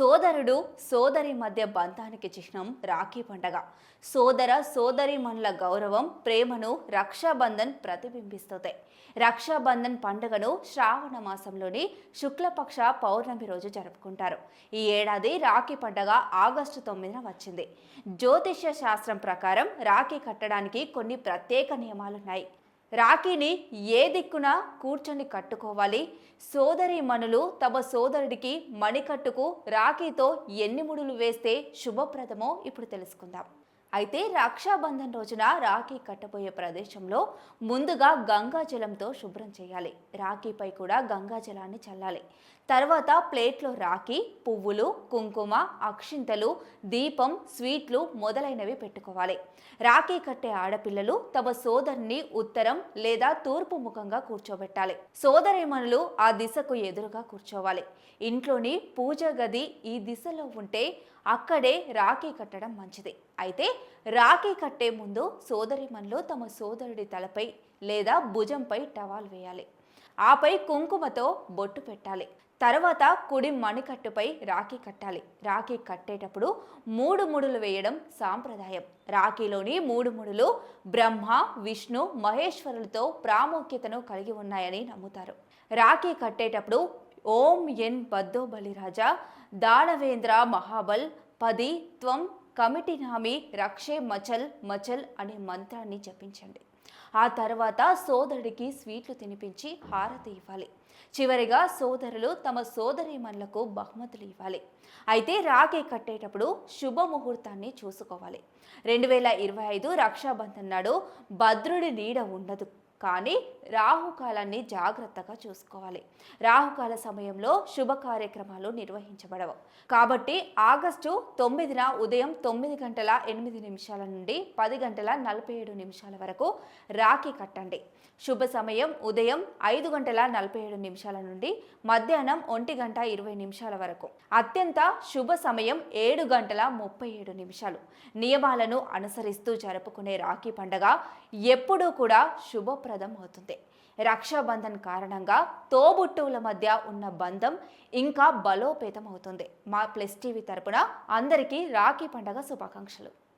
సోదరుడు సోదరి మధ్య బంధానికి చిహ్నం రాఖీ పండగ. సోదర సోదరిమణుల గౌరవం ప్రేమను రక్షాబంధన్ ప్రతిబింబిస్తుంది. రక్షాబంధన్ పండుగను శ్రావణ మాసంలోని శుక్లపక్ష పౌర్ణమి రోజు జరుపుకుంటారు. ఈ ఏడాది రాఖీ పండగ ఆగస్టు తొమ్మిదిన వచ్చింది. జ్యోతిష్య శాస్త్రం ప్రకారం రాఖీ కట్టడానికి కొన్ని ప్రత్యేక నియమాలున్నాయి. రాఖీని ఏ దిక్కున కూర్చొని కట్టుకోవాలి? సోదరి మనులు తమ సోదరుడికి మణికట్టుకు రాఖీతో ఎన్ని ముడులు వేస్తే శుభప్రదమో ఇప్పుడు తెలుసుకుందాం. అయితే రక్షాబంధన్ రోజున రాఖీ కట్టబోయే ప్రదేశంలో ముందుగా గంగా జలంతో శుభ్రం చేయాలి. రాఖీపై కూడా గంగా జలాన్ని చల్లాలి. తర్వాత ప్లేట్లో రాఖీ పువ్వులు కుంకుమ అక్షింతలు దీపం స్వీట్లు మొదలైనవి పెట్టుకోవాలి. రాఖీ కట్టే ఆడపిల్లలు తమ సోదరుని ఉత్తరం లేదా తూర్పు ముఖంగా కూర్చోబెట్టాలి. సోదరిమణులు ఆ దిశకు ఎదురుగా కూర్చోవాలి. ఇంట్లోని పూజ గది ఈ దిశలో ఉంటే అక్కడే రాఖీ కట్టడం మంచిది. అయితే రాఖీ కట్టే ముందు సోదరిమణులు తమ సోదరుడి తలపై లేదా భుజంపై టవాల్ వేయాలి. ఆపై కుంకుమతో బొట్టు పెట్టాలి. తర్వాత కుడి మణికట్టుపై రాఖీ కట్టాలి. రాఖీ కట్టేటప్పుడు మూడు ముడులు వేయడం సాంప్రదాయం. రాఖీలోని మూడు ముడులు బ్రహ్మ విష్ణు మహేశ్వరులతో ప్రాముఖ్యతను కలిగి ఉన్నాయని నమ్ముతారు. రాఖీ కట్టేటప్పుడు ఓం ఎన్ బద్దో బలిరాజా దానవేంద్ర మహాబల్ పది త్వం కమిటీ నామి రక్షే మచల్ మచల్ అనే మంత్రాన్ని జపించండి. ఆ తర్వాత సోదరుడికి స్వీట్లు తినిపించి హారతి ఇవ్వాలి. చివరిగా సోదరులు తమ సోదరిమన్లకు బహుమతులు ఇవ్వాలి. అయితే రాఖీ కట్టేటప్పుడు శుభముహూర్తాన్ని చూసుకోవాలి. రెండు వేల ఇరవై ఐదు రక్షాబంధన్ నాడు భద్రుడి నీడ ఉండదు. కానీ రాహుకాలాన్ని జాగ్రత్తగా చూసుకోవాలి. రాహుకాల సమయంలో శుభ కార్యక్రమాలు నిర్వహించబడవు. కాబట్టి ఆగస్టు తొమ్మిదిన ఉదయం తొమ్మిది గంటల ఎనిమిది నిమిషాల నుండి పది గంటల నలభై ఏడు నిమిషాల వరకు రాఖీ కట్టండి. శుభ సమయం ఉదయం ఐదు గంటల నలభై ఏడు నిమిషాల నుండి మధ్యాహ్నం ఒంటి గంట ఇరవై నిమిషాల వరకు. అత్యంత శుభ సమయం ఏడు గంటల ముప్పై ఏడు నిమిషాలు. నియమాలను అనుసరిస్తూ జరుపుకునే రాఖీ పండగ ఎప్పుడూ కూడా శుభప్రదం అవుతుంది. రక్షాబంధన్ కారణంగా తోబుట్టువుల మధ్య ఉన్న బంధం ఇంకా బలోపేతం అవుతుంది మా ప్లస్ టీవీ తరపున అందరికీ రాఖీ పండగ శుభాకాంక్షలు.